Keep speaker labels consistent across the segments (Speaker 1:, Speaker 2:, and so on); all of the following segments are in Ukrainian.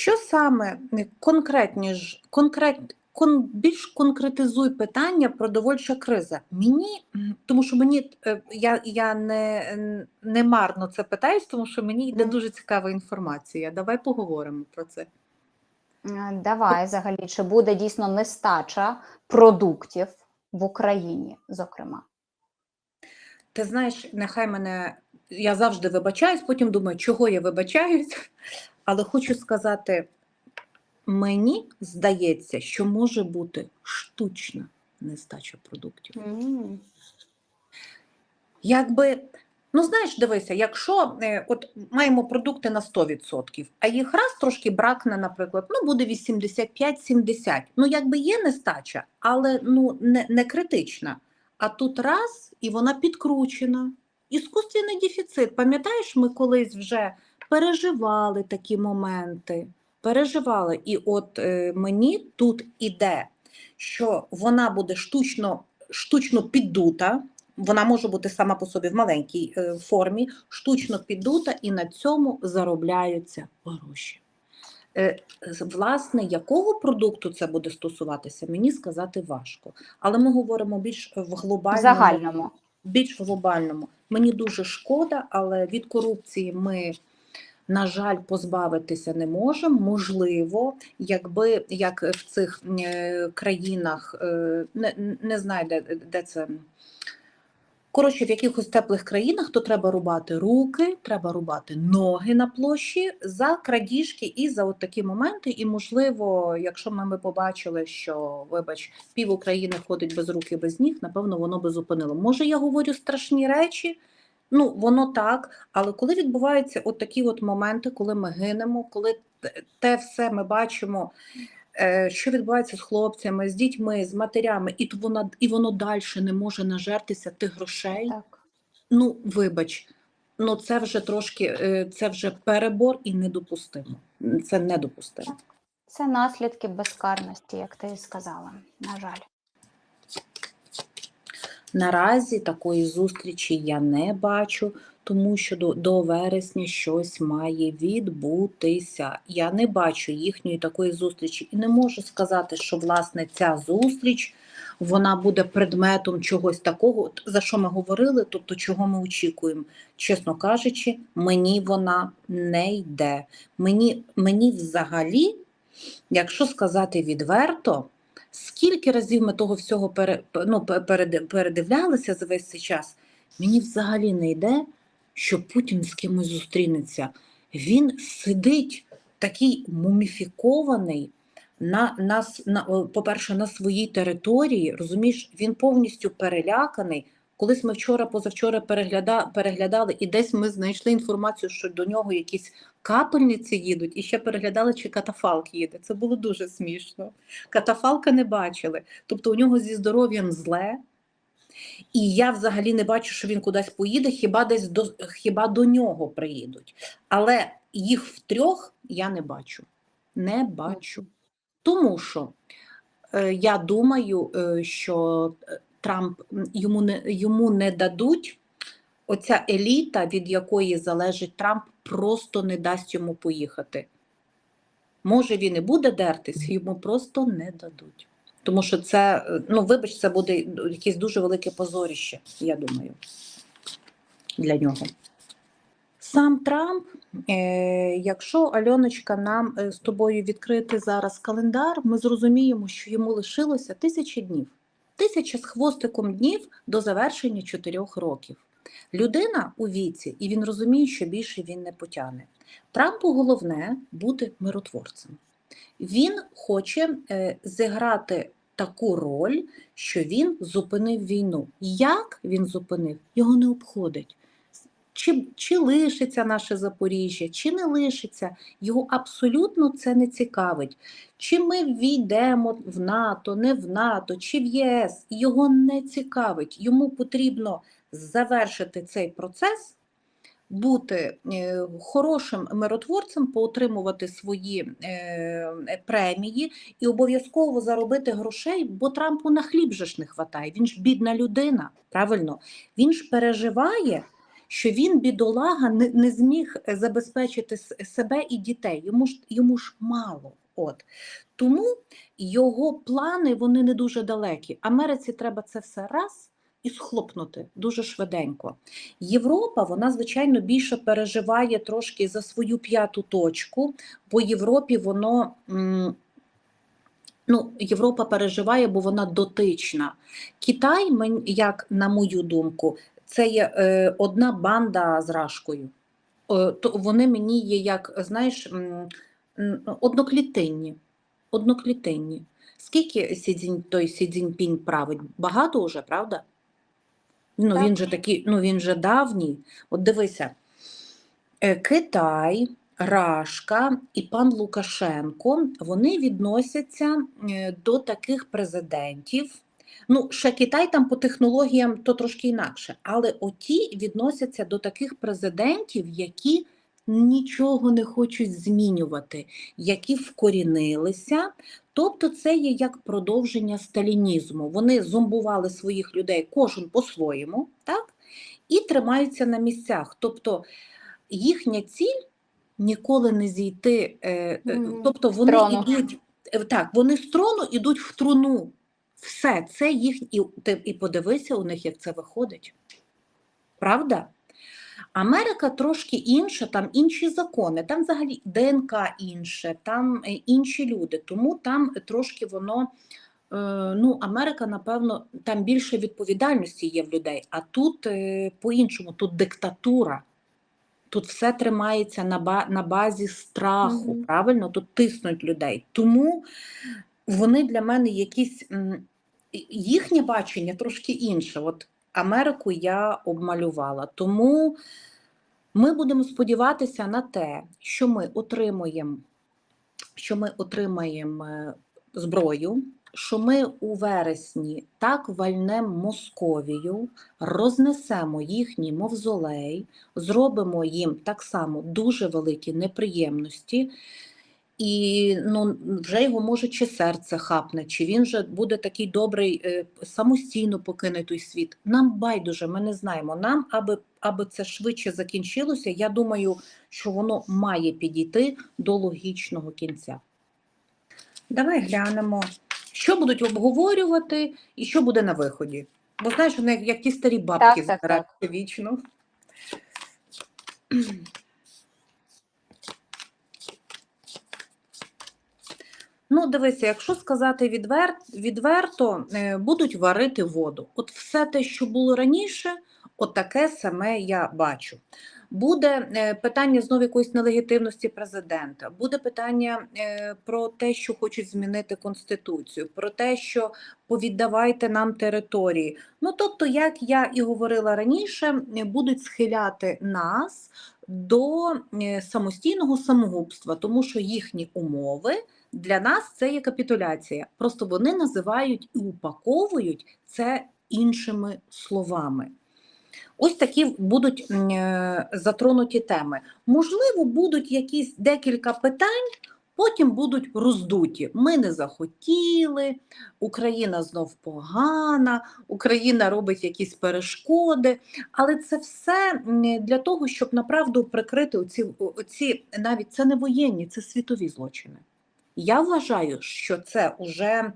Speaker 1: Що саме е, конкретніш, конкрет, кон, більш конкретизуй питання продовольча криза? Мені, тому що мені е, я, я не, не марно це питаюсь, тому що мені йде дуже цікава інформація. Давай поговоримо про це.
Speaker 2: Е, Давай взагалі, чи буде дійсно нестача продуктів в Україні, зокрема?
Speaker 1: Ти знаєш, нехай мене я завжди вибачаюсь, потім думаю, чого я вибачаюсь, але хочу сказати, мені здається, що може бути штучна нестача продуктів.
Speaker 2: М,
Speaker 1: Якби, ну знаєш, дивися, якщо е, от маємо продукти на 100%, а їх раз трошки бракне, наприклад, ну буде 85-70. Ну, якби є нестача, але ну не, не критична. А тут раз і вона підкручена. Іскусственний дефіцит. Пам'ятаєш, ми колись вже переживали такі моменти. Переживали. І от е, мені тут іде, що вона буде штучно, штучно піддута, вона може бути сама по собі в маленькій е, формі, штучно піддута, і на цьому заробляються гроші. Е, Власне, якого продукту це буде стосуватися, мені сказати важко. Але ми говоримо більш в
Speaker 2: В
Speaker 1: глобальному
Speaker 2: загальному.
Speaker 1: більш глобальному. Мені дуже шкода, але від корупції ми, на жаль, позбавитися не можемо. Можливо, якби як в цих е, країнах, е, не, не знаю, де, де це. Коротше, в якихось теплих країнах то треба рубати руки, треба рубати ноги на площі за крадіжки і за от такі моменти. І, можливо, якщо ми, ми побачили, що, вибач, пів України ходить без рук і без ніг, напевно, воно би зупинило. Може, я говорю страшні речі? Ну, воно так, але коли відбуваються от такі от моменти, коли ми гинемо, коли те- все ми бачимо, е, що відбувається з хлопцями, з дітьми, з матерями, і то вона і воно далі не може нажертися тих грошей.
Speaker 2: Так.
Speaker 1: Ну, вибач, ну це вже трошки е, це вже перебор і недопустимо. Це недопустимо.
Speaker 2: Це наслідки безкарності, як ти сказала. На жаль.
Speaker 1: Наразі такої зустрічі я не бачу, тому що до, до вересня щось має відбутися. Я не бачу їхньої такої зустрічі і не можу сказати, що власне ця зустріч вона буде предметом чогось такого, за що ми говорили, тобто чого ми очікуємо. Чесно кажучи, мені вона не йде. Мені, мені взагалі, якщо сказати відверто, скільки разів ми того всього пере, ну, передивлялися за весь цей час, мені взагалі не йде, що Путін з кимось зустрінеться. Він сидить такий муміфікований, на, на, на, по-перше, на своїй території, розумієш, він повністю переляканий. Колись ми вчора, позавчора перегляда, переглядали, і десь ми знайшли інформацію, що до нього якісь капельниці їдуть, і ще переглядали, чи катафалк їде. Це було дуже смішно. Катафалка не бачили. Тобто у нього зі здоров'ям зле. І я взагалі не бачу, що він кудись поїде, хіба десь до хіба до нього приїдуть. Але їх втрьох я не бачу. Не бачу. Тому що е, я думаю, е, що е, Трамп йому не, йому не дадуть. Оця еліта, від якої залежить Трамп, просто не дасть йому поїхати. Може, він і буде дертись, йому просто не дадуть. Тому що це, ну, вибач, це буде якесь дуже велике позоріще, я думаю, для нього. Сам Трамп, е, якщо Альоночка нам е, з тобою відкрити зараз календар, ми зрозуміємо, що йому лишилося тисячі днів. Тисяча з хвостиком днів до завершення чотирьох років. Людина у віці, і він розуміє, що більше він не потягне. Трампу головне бути миротворцем. Він хоче е, зіграти таку роль, що він зупинив війну. Як він зупинив, його не обходить. Чи, чи лишиться наше Запоріжжя, чи не лишиться, його абсолютно це не цікавить. Чи ми війдемо в НАТО, не в НАТО, чи в ЄС, його не цікавить. Йому потрібно завершити цей процес, бути е, хорошим миротворцем, поотримувати свої е, премії і обов'язково заробити грошей, бо Трампу на хліб же ж не хватає. Він ж бідна людина, правильно? Він ж переживає, що він, бідолага, не, не зміг е, забезпечити себе і дітей. Йому ж, йому ж мало. От. Тому його плани вони не дуже далекі. Америці треба це все раз і схлопнути дуже швиденько. Європа, вона, звичайно, більше переживає трошки за свою п'яту точку, бо Європі воно. Ну, Європа переживає, бо вона дотична. Китай, як на мою думку, це є е, одна банда з рашкою. Е, то вони мені є як, знаєш, одноклітинні. Одноклітинні. Скільки Сі Цзінь, той Сі Цзіньпінь править? Багато вже, правда? Ну,
Speaker 2: Так.
Speaker 1: він же такий, ну він же давній. От дивися, е, Китай, Рашка і пан Лукашенко вони відносяться е, до таких президентів. Ну, ще Китай там по технологіям то трошки інакше, але оті відносяться до таких президентів, які нічого не хочуть змінювати, які вкорінилися. Тобто це є як продовження сталінізму. Вони зомбували своїх людей кожен по-своєму, так? І тримаються на місцях. Тобто їхня ціль ніколи не зійти. е, е. Тобто вони йдуть е, так, вони з трону йдуть в труну. Все, це їх, і, ти, і подивися у них, як це виходить. Правда? Америка трошки інша, там інші закони, там взагалі ДНК інше, там е, інші люди. Тому там трошки воно. е, Ну, Америка, напевно, там більше відповідальності є в людей, а тут е, по-іншому, тут диктатура. Тут все тримається на, ба- на базі страху,
Speaker 2: Мгм.
Speaker 1: правильно? Тут тиснуть людей. Тому вони для мене якісь їхнє бачення трошки інше. От Америку я обмалювала. Тому ми будемо сподіватися на те, що ми отримуємо, що ми отримаємо е, зброю, що ми у вересні так вальнемо Московію, рознесемо їхній мавзолей, зробимо їм так само дуже великі неприємності. І ну, вже його може чи серце хапне, чи він же буде такий добрий, е, самостійно покине той світ. Нам байдуже, ми не знаємо. Нам, аби, аби це швидше закінчилося, я думаю, що воно має підійти до логічного кінця. Давай глянемо, що будуть обговорювати і що буде на виході. Бо знаєш, вони як, ті старі бабки
Speaker 2: Так, так,
Speaker 1: збираються вічно. Ну, дивися, якщо сказати відвер... відверто, е, будуть варити воду. От все те, що було раніше, от саме я бачу. Буде е, питання знову якоїсь нелегітимності президента, буде питання е, про те, що хочуть змінити конституцію, про те, що повіддавайте нам території. Ну тобто, як я і говорила раніше, будуть схиляти нас до самостійного самогубства, тому що їхні умови для нас це є капітуляція. Просто вони називають і упаковують це іншими словами. Ось такі будуть е, затронуті теми. Можливо, будуть якісь декілька питань, потім будуть роздуті. Ми не захотіли, Україна знов погана, Україна робить якісь перешкоди. Але це все для того, щоб направду прикрити оці, оці навіть це не воєнні, це світові злочини. Я вважаю, що це вже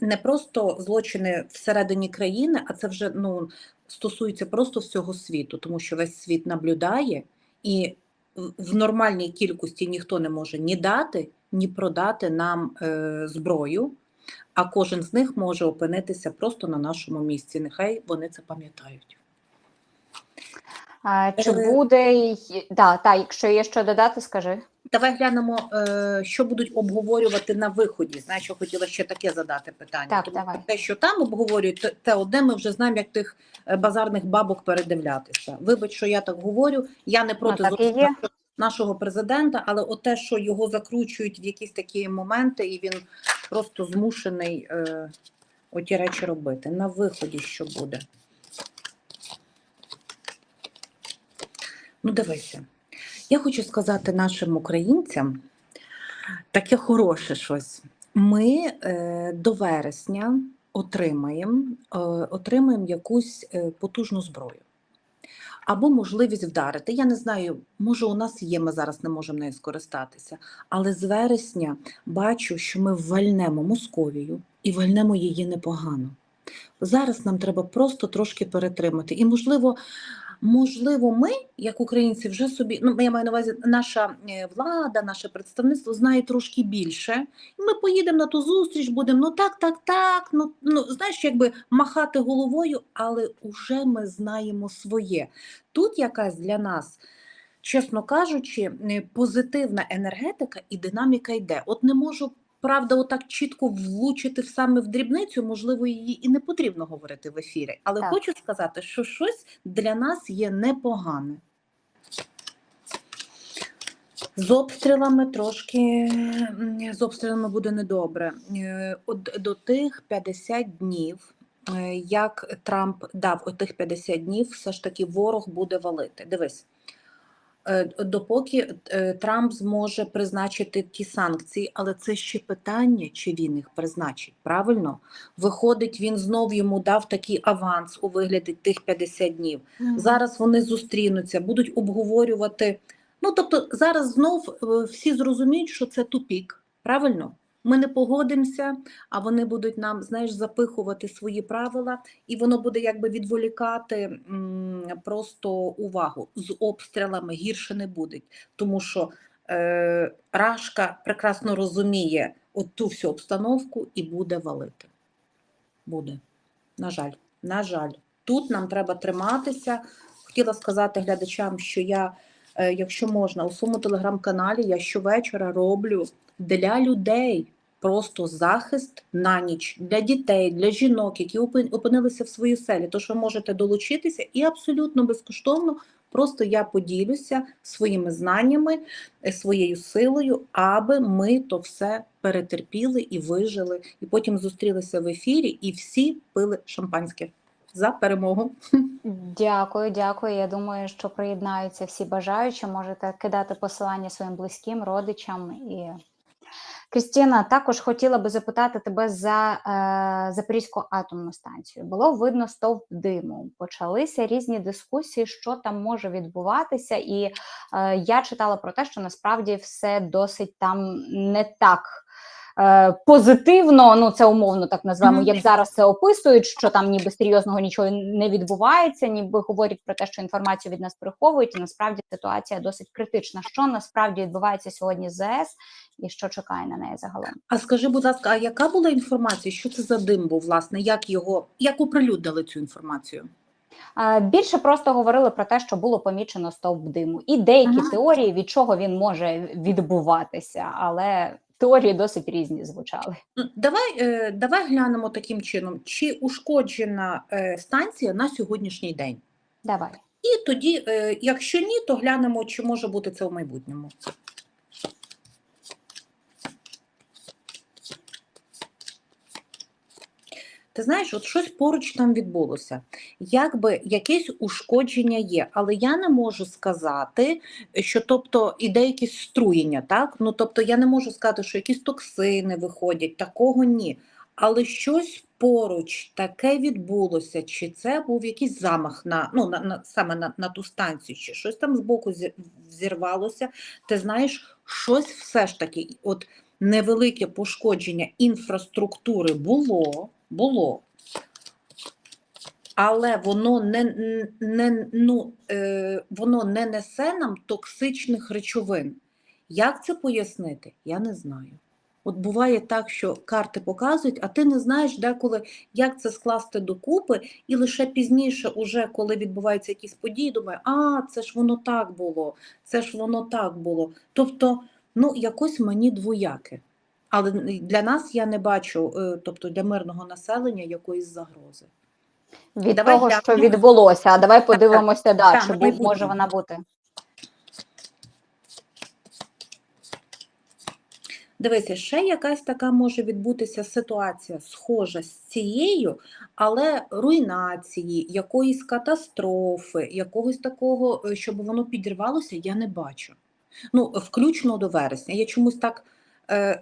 Speaker 1: не просто злочини всередині країни, а це вже ну, стосується просто всього світу, тому що весь світ наблюдає, і в- нормальній кількості ніхто не може ні дати, ні продати нам е, зброю, а кожен з них може опинитися просто на нашому місці. Нехай вони це пам'ятають.
Speaker 2: А, чи
Speaker 1: Е.
Speaker 2: буде да, та, якщо є що додати, скажи.
Speaker 1: Давай глянемо, е, що будуть обговорювати на виході. Знаєш, що хотіла ще таке задати питання.
Speaker 2: Так,
Speaker 1: Тому
Speaker 2: давай.
Speaker 1: те, що там обговорюють, те- одне ми вже знаємо, як тих е, базарних бабок передивлятися. Вибач, що я так говорю. Я не проти
Speaker 2: є.
Speaker 1: нашого- нашого президента, але от те, що його закручують в якісь такі моменти, і він просто змушений е, оті речі робити. На виході що буде? Ну, дивися. Я хочу сказати нашим українцям таке хороше щось. Ми е, до вересня отримаємо, е, отримаємо якусь е, потужну зброю. або можливість вдарити. Я не знаю, може у нас є, ми зараз не можемо нею скористатися. Але з вересня бачу, що ми вальнемо Московію і вальнемо її непогано. Зараз нам треба просто трошки перетримати. І, можливо, можливо, ми, як українці, вже собі, ну я маю на увазі, наша е, влада, наше представництво знає трошки більше. Ми поїдемо на ту зустріч, будемо ну так, так, так. Ну, ну знаєш, якби махати головою, але вже ми знаємо своє. Тут якась для нас. Чесно кажучи, е, позитивна енергетика і динаміка йде. От не можу, правда, отак чітко влучити саме в дрібницю, можливо, її і не потрібно говорити в ефірі. Але
Speaker 2: Так.
Speaker 1: хочу сказати, що щось для нас є непогане. З обстрілами трошки з обстрілами буде недобре. Е, От до тих 50 днів, е, як Трамп дав отих 50 днів, все ж таки ворог буде валити. Дивись. Е, Допоки е, Трамп зможе призначити ті санкції, але це ще питання, чи він їх призначить. Правильно? Виходить, він знов йому дав такий аванс у вигляді тих 50 днів. Зараз вони зустрінуться, будуть обговорювати. Ну тобто, зараз знов е, всі зрозуміють, що це тупік. Правильно? Ми не погодимося, а вони будуть нам, знаєш, запихувати свої правила, і воно буде якби відволікати просто увагу. З обстрілами гірше не буде, тому що е, Рашка прекрасно розуміє от ту всю обстановку і буде валити. Буде. На жаль, на жаль. Тут нам треба триматися. Хотіла сказати глядачам, що я, е, якщо можна, у своєму телеграм-каналі я щовечора роблю для людей просто захист на ніч для дітей, для жінок, які опин- опинилися в своїй селі. Тож ви можете долучитися і абсолютно безкоштовно. Просто я поділюся своїми знаннями, е, своєю силою, аби ми то все перетерпіли і вижили, і потім зустрілися в ефірі, і всі пили шампанське за перемогу.
Speaker 2: Дякую, дякую. Я думаю, що приєднаються всі бажаючі. Можете кидати посилання своїм близьким, родичам і. Крістіна, також хотіла би запитати тебе за е, Запорізьку атомну станцію. Було видно стовп диму. Почалися різні дискусії, що там може відбуватися, і е, я читала про те, що насправді все досить там не так. Е, Позитивно, ну це умовно так назвемо, як зараз це описують, що там ніби серйозного нічого не відбувається, ніби говорять про те, що інформацію від нас приховують, і насправді ситуація досить критична. Що насправді відбувається сьогодні з ЗС і що чекає на неї загалом?
Speaker 1: А скажи, будь ласка, а яка була інформація? Що це за дим був, власне? Як його як оприлюднили цю інформацію?
Speaker 2: Більше просто говорили про те, що було помічено стовп диму, і деякі
Speaker 1: Ага.
Speaker 2: теорії, від чого він може відбуватися, але теорії досить різні звучали.
Speaker 1: Давай, е, давай глянемо таким чином, чи ушкоджена е, станція на сьогоднішній день.
Speaker 2: Давай.
Speaker 1: І тоді, е, якщо ні, то глянемо, чи може бути це в майбутньому. Ти знаєш, от щось поруч там відбулося. Якби якесь ушкодження є, але я не можу сказати, що тобто іде якесь струєння, так? Ну тобто я не можу сказати, що якісь токсини виходять, такого ні. Але щось поруч таке відбулося, чи це був якийсь замах на ну на, на саме на, на ту станцію, чи щось там збоку зі- взірвалося. Ти знаєш, щось все ж таки, от невелике пошкодження інфраструктури було, було. Але воно не, не, ну, е, воно не несе нам токсичних речовин. Як це пояснити? Я не знаю. От буває так, що карти показують, а ти не знаєш деколи, як це скласти докупи, і лише пізніше, уже коли відбуваються якісь події, думаю, а це ж воно так було, це ж воно так було. Тобто, ну якось мені двояке. Але для нас я не бачу, е, тобто для мирного населення якоїсь загрози.
Speaker 2: Від
Speaker 1: Давай
Speaker 2: того, що відбулося, а давай подивимося, да,
Speaker 1: Так,
Speaker 2: чи був, може вона бути.
Speaker 1: Дивися, ще якась така може відбутися ситуація, схожа з цією, але руйнації, якоїсь катастрофи, якогось такого, е, щоб воно підірвалося, я не бачу. Ну, включно до вересня. Я чомусь так,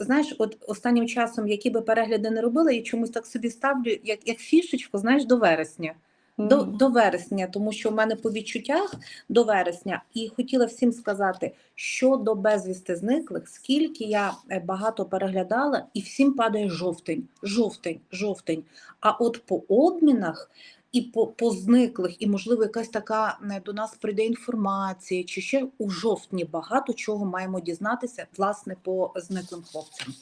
Speaker 1: знаєш, от останнім часом, які би перегляди не робила, я чомусь так собі ставлю, як, як фішечку, знаєш, до вересня. До,
Speaker 2: Мгм.
Speaker 1: до вересня, тому що в мене по відчуттях до вересня, і хотіла всім сказати, що до безвісти зниклих, скільки я е, багато переглядала, і всім падає жовтень, жовтень, жовтень. А от по обмінах і по, по зниклих, і можливо, якась така до нас прийде інформація, чи ще у жовтні багато чого маємо дізнатися власне по зниклим хлопцям.